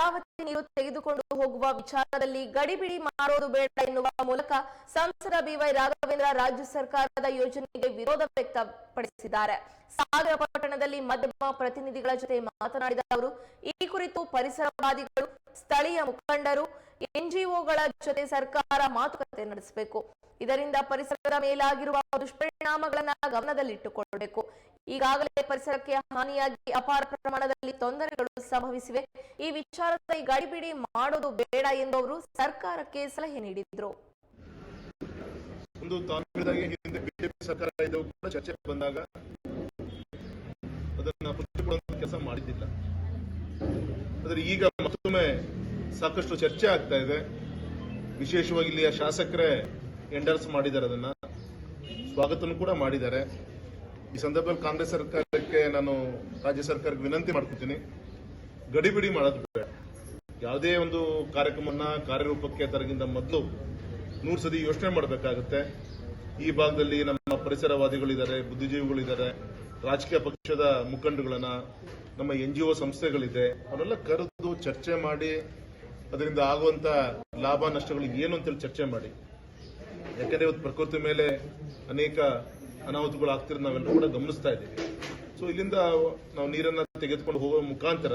ಶರಾವತಿ ನೀರು ತೆಗೆದುಕೊಂಡು ಹೋಗುವ ವಿಚಾರದಲ್ಲಿ ಗಡಿಬಿಡಿ ಮಾಡೋದು ಬೇಡ ಎನ್ನುವ ಮೂಲಕ ಸಂಸದ ಬಿವೈ ರಾಘವೇಂದ್ರ ರಾಜ್ಯ ಸರ್ಕಾರದ ಯೋಜನೆಗೆ ವಿರೋಧ ವ್ಯಕ್ತಪಡಿಸಿದ್ದಾರೆ. ಸಾಗರ ಪಟ್ಟಣದಲ್ಲಿ ಮಧ್ಯಮ ಪ್ರತಿನಿಧಿಗಳ ಜೊತೆ ಮಾತನಾಡಿದ ಅವರು, ಈ ಕುರಿತು ಪರಿಸರವಾದಿಗಳು ಸ್ಥಳೀಯ ಮುಖಂಡರು, ಎನ್ಜಿಒಗಳ ಜೊತೆ ಸರ್ಕಾರ ಮಾತುಕತೆ ನಡೆಸಬೇಕು. ಇದರಿಂದ ಪರಿಸರದ ಮೇಲಾಗಿರುವ ದುಷ್ಪರಿಣಾಮಗಳನ್ನ ಗಮನದಲ್ಲಿಟ್ಟುಕೊಳ್ಳಬೇಕು ಈಗಾಗಲೇ ಪರಿಸರಕ್ಕೆ ಹಾನಿಯಾಗಿ ಅಪಾರ ಪ್ರಮಾಣದಲ್ಲಿ ತೊಂದರೆಗಳು ಸಂಭವಿಸಿವೆ. ಈ ವಿಚಾರದಲ್ಲಿ ಗಡಿಬಿಡಿ ಮಾಡೋದು ಬೇಡ ಎಂದು ಅವರು ಸರ್ಕಾರಕ್ಕೆ ಸಲಹೆ ನೀಡಿದ್ರು. ಒಂದು ಹಿಂದೆ ಬಿಜೆಪಿ ಸರ್ಕಾರ ಇದ್ದವು ಚರ್ಚೆ ಬಂದಾಗ ಅದನ್ನ ಕೆಲಸ ಮಾಡಿದ್ದಿಲ್ಲ. ಆದರೆ ಈಗ ಮತ್ತೊಮ್ಮೆ ಸಾಕಷ್ಟು ಚರ್ಚೆ ಆಗ್ತಾ ಇದೆ. ವಿಶೇಷವಾಗಿ ಇಲ್ಲಿಯ ಶಾಸಕರೇ ಎಂಡರ್ಸ್ ಮಾಡಿದ್ದಾರೆ ಅದನ್ನ. ಸ್ವಾಗತನೂ ಕೂಡ ಮಾಡಿದ್ದಾರೆ. ಈ ಸಂದರ್ಭದಲ್ಲಿ ಕಾಂಗ್ರೆಸ್ ಸರ್ಕಾರಕ್ಕೆ ನಾನು ರಾಜ್ಯ ಸರ್ಕಾರಕ್ಕೆ ವಿನಂತಿ ಮಾಡ್ಕೊತೀನಿ. ಗಡಿಬಿಡಿ ಮಾಡೋದು ಬೇಡ. ಯಾವುದೇ ಒಂದು ಕಾರ್ಯಕ್ರಮವನ್ನು ಕಾರ್ಯರೂಪಕ್ಕೆ ತರಗಿಂತ ಮೊದಲು ನೂರು ಸದಿ ಯೋಚನೆ ಮಾಡಬೇಕಾಗುತ್ತೆ. ಈ ಭಾಗದಲ್ಲಿ ನಮ್ಮ ಪರಿಸರವಾದಿಗಳಿದ್ದಾರೆ, ಬುದ್ಧಿಜೀವಿಗಳಿದ್ದಾರೆ, ರಾಜಕೀಯ ಪಕ್ಷದ ಮುಖಂಡಗಳನ್ನ ನಮ್ಮ ಎನ್ ಜಿ ಸಂಸ್ಥೆಗಳಿದೆ. ಅವನ್ನೆಲ್ಲ ಕರೆದು ಚರ್ಚೆ ಮಾಡಿ, ಅದರಿಂದ ಆಗುವಂತ ಲಾಭ ನಷ್ಟಗಳು ಏನು ಅಂತೇಳಿ ಚರ್ಚೆ ಮಾಡಿ. ಯಾಕಂದ್ರೆ ಇವತ್ತು ಪ್ರಕೃತಿ ಮೇಲೆ ಅನೇಕ ಅನಾಹುತಗಳು ಆಗ್ತಿರೋದು ನಾವೆಲ್ಲರೂ ಕೂಡ ಗಮನಿಸ್ತಾ ಇದ್ದೀವಿ. ಸೊ ಇಲ್ಲಿಂದ ನಾವು ನೀರನ್ನ ತೆಗೆದುಕೊಂಡು ಹೋಗೋ ಮುಖಾಂತರ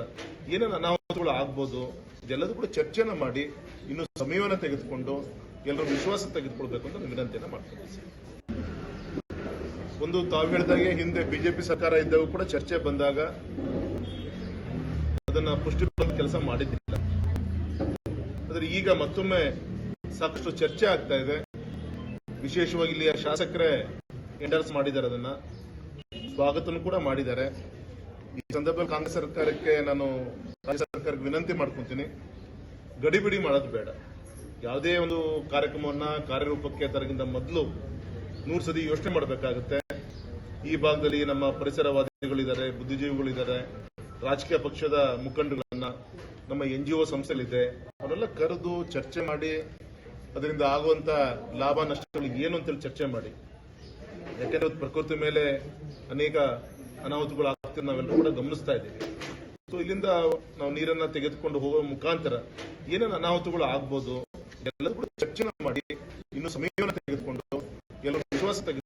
ಏನೇನು ಅನಾಹುತಗಳು ಆಗ್ಬೋದು, ಇದೆಲ್ಲದೂ ಕೂಡ ಚರ್ಚೆನ ಮಾಡಿ, ಇನ್ನು ಸಮಯವನ್ನ ತೆಗೆದುಕೊಂಡು ಎಲ್ಲರೂ ವಿಶ್ವಾಸ ತೆಗೆದುಕೊಳ್ಬೇಕು ಅಂತ ನಾನು ವಿನಂತಿಯನ್ನ ಮಾಡ್ತೀನಿ ಒಂದು ತಾವು ಹೇಳಿದಾಗೆ ಹಿಂದೆ ಬಿಜೆಪಿ ಸರ್ಕಾರ ಇದ್ದಾಗ ಕೂಡ ಚರ್ಚೆ ಬಂದಾಗ ಅದನ್ನ ಪುಷ್ಟಿ ಕೆಲಸ ಮಾಡಿದ್ದಿಲ್ಲ. ಆದರೆ ಈಗ ಮತ್ತೊಮ್ಮೆ ಸಾಕಷ್ಟು ಚರ್ಚೆ ಆಗ್ತಾ ಇದೆ. ವಿಶೇಷವಾಗಿ ಇಲ್ಲಿಯ ಶಾಸಕರೇ ಎಂಡರ್ಸ್ ಮಾಡಿದ್ದಾರೆ ಅದನ್ನ. ಸ್ವಾಗತನೂ ಕೂಡ ಮಾಡಿದ್ದಾರೆ. ಈ ಸಂದರ್ಭದಲ್ಲಿ ಕಾಂಗ್ರೆಸ್ ಸರ್ಕಾರಕ್ಕೆ ನಾನು ರಾಜ್ಯ ಸರ್ಕಾರಕ್ಕೆ ವಿನಂತಿ ಮಾಡ್ಕೊತೀನಿ. ಗಡಿಬಿಡಿ ಮಾಡೋದು ಬೇಡ. ಯಾವುದೇ ಒಂದು ಕಾರ್ಯಕ್ರಮವನ್ನ ಕಾರ್ಯರೂಪಕ್ಕೆ ತರಗಿಂತ ಮೊದಲು ನೂರು ಸತಿ ಯೋಚನೆ ಮಾಡಬೇಕಾಗುತ್ತೆ. ಈ ಭಾಗದಲ್ಲಿ ನಮ್ಮ ಪರಿಸರವಾದಿಗಳಿದ್ದಾರೆ, ಬುದ್ಧಿಜೀವಿಗಳಿದ್ದಾರೆ, ರಾಜಕೀಯ ಪಕ್ಷದ ಮುಖಂಡಗಳನ್ನ ನಮ್ಮ ಎನ್ ಜಿ ಒ ಸಂಸ್ಥೆಗಳಿದೆ ಅವರೆಲ್ಲ ಕರೆದು ಚರ್ಚೆ ಮಾಡಿ, ಅದರಿಂದ ಆಗುವಂತ ಲಾಭ ನಷ್ಟಗಳು ಏನು ಅಂತೇಳಿ ಚರ್ಚೆ ಮಾಡಿ. ಯಾಕಂದ್ರೆ ಪ್ರಕೃತಿ ಮೇಲೆ ಅನೇಕ ಅನಾಹುತಗಳು ಆಗ್ತಿರೋ ನಾವೆಲ್ಲರೂ ಕೂಡ ಗಮನಿಸ್ತಾ ಇದ್ದೀವಿ. ಸೊ ಇಲ್ಲಿಂದ ನಾವು ನೀರನ್ನ ತೆಗೆದುಕೊಂಡು ಹೋಗುವ ಮುಖಾಂತರ ಏನೇನು ಅನಾಹುತಗಳು ಆಗ್ಬೋದು ಎಲ್ಲರೂ ಕೂಡ ಚರ್ಚೆ ಮಾಡಿ, ಇನ್ನು ಸಮಯವನ್ನು ತೆಗೆದುಕೊಂಡು, ಎಲ್ಲರೂ ವಿಶ್ವಾಸ ತೆಗೆದು